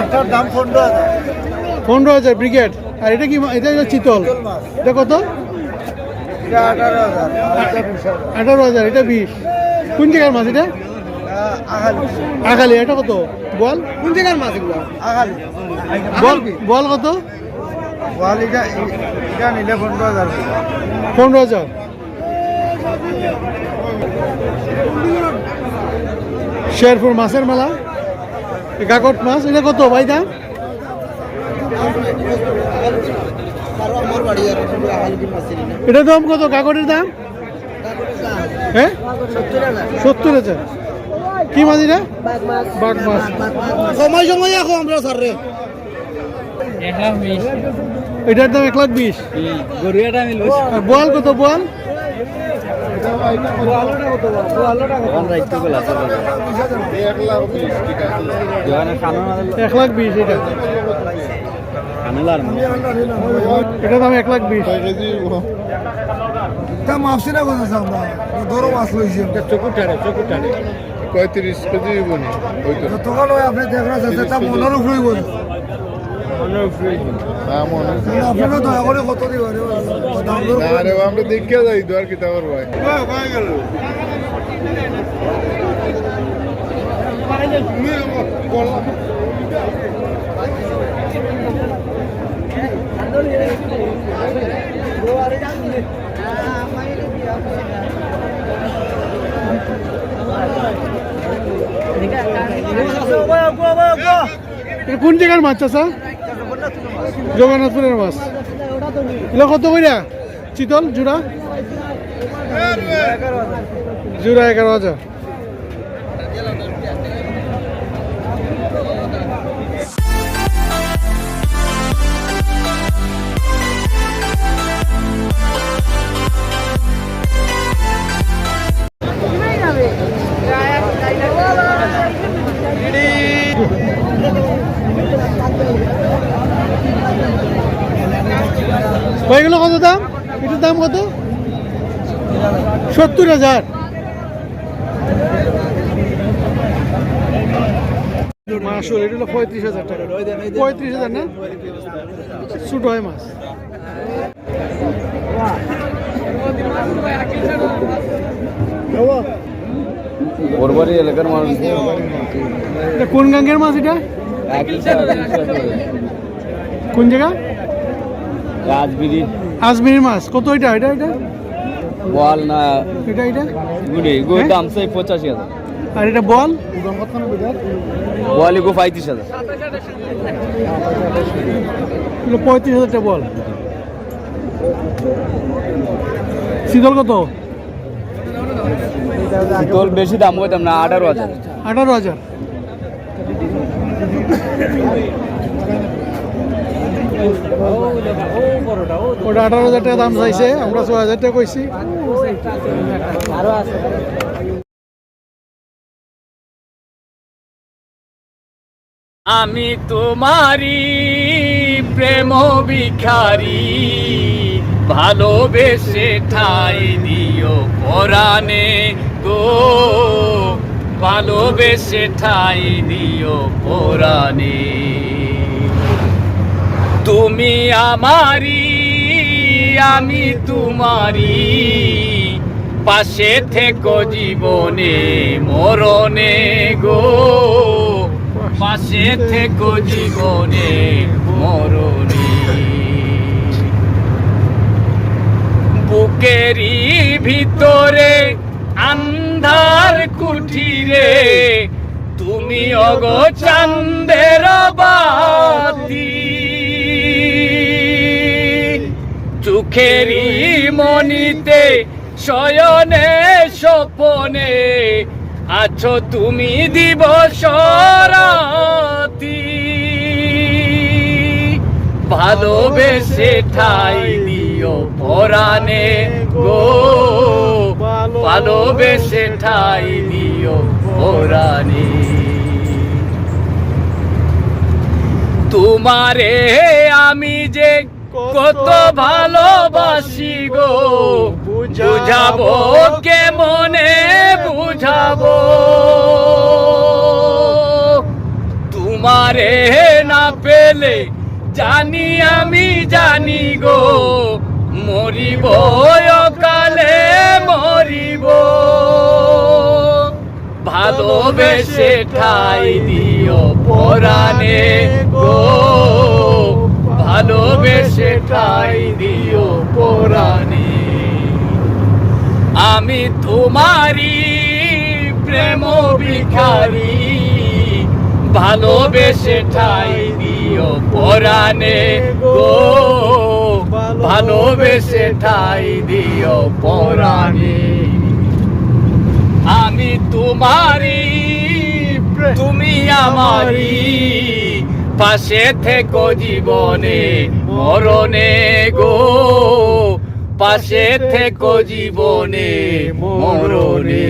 একটার দাম পনেরো হাজার। পনেরো হাজার ব্রিগেড। আর এটা কি এটা হলো চিতল? এটা কত? আঠারো হাজার। এটা বিশ হাজার। এটা বিশ। কোন জায়গার মাছ এটা? আগালি আগালি এটা কত? বল কোন জায়গার মাছ এগুলো? আগালি বল বল কত? বল এটা এটা নিলে পনেরো হাজার। পনেরো হাজার। শেরপুর মাছের মেলা। কাকট মাছ এটা কত ভাই দাম? না এটা দাম কত? কাকটের দাম? হ্যাঁ? সত্তর হাজার। কি মাছ এটা? বাঘ মাছ। সময় সময় এখন আমরা স্যার রে। এটার দাম এক লাখ বিশ। আর বল কত? বল কোন রাইতে গুলো আছে জোয়ানা খানো না এক লাখ বিশ এটা দাম এক লাখ বিশ তা মাপছি না কোথায় আমরা ধরো মাছ লইছি চকুটারে চকুটারে পঁয়ত্রিশ কেজি বনি ওই তো আপনি দেখা তা মনের উপরেই বলি আমরা দেখে যাই দোয়ার কি তাবার ভাই এটা কোন জায়গার মাছ চাষা জগন্নাথপুরের মাছ এগুলো কত কইরা? চিতল জোড়া? জোড়া এগারো হাজার। দাম কত? সত্তর হাজার। মাসুর এটা হলো পঁয়ত্রিশ হাজার টাকা। পঁয়ত্রিশ হাজার না? ছোট হয় মাছ। এলাকার মানুষ কোন গাঙ্গের মাছ এটা? কোন জায়গা? আজমিরের মাছ কত এটা? এটা এটা? বল না। এটা এটা? গুড়ি গুড়ি হ্যাঁ? দাম সেই পঁচাশি হাজার। আর এটা বল? বল গো পঁয়ত্রিশ হাজার। পঁয়ত্রিশ হাজার টাকা বল। শীতল কত? তোর বেশি দাম কইতাম না আঠারো হাজার। আঠারো হাজার। ওটা আঠারো হাজার টাকা দাম চাইছে, আমরা ছয় হাজার টাকা কইছি। আমি তোমারি প্রেম ভিখারি, ভালোবেসে ঠাই দিও পরাণে গো। ভালোবেসে ঠাই দিও পরাণে। তুমি আমারি আমি তোমারি পাশে থেকো জীবনে, মরণে গো। পাশে থেকো জীবনে, মরণে। বুকেরই ভিতরে আন্ধার কুঠিরে, তুমি অগো চান্দের বাতি। চোখেরই মনিতে শয়নে, স্বপনে। আছো তুমি দিবস ভালোবেসে ঠাই দিও পরাণে গো। ভালোবেসে ঠাই দিও পরাণে। তোমারে আমি যে কত ভালোবাসি গো। বুঝাবো কেমনে বুঝাবো। তোমারে না পেলে জানি আমি জানি গো। মরিব কালে মরিব। ভালোবেসে ঠাই দিও পরাণে গো ভালোবেসে ঠাই দিও পরাণে আমি তোমারি প্রেম ভিখারি। ভালোবেসে ঠাই দিও পরাণে গো। ভালোবেসে ঠাই দিও পরাণে। আমি তোমারি তুমি আমারি পাশে থেকো জীবনে, মরণে গো। পাশে থেকো জীবনে মরণে।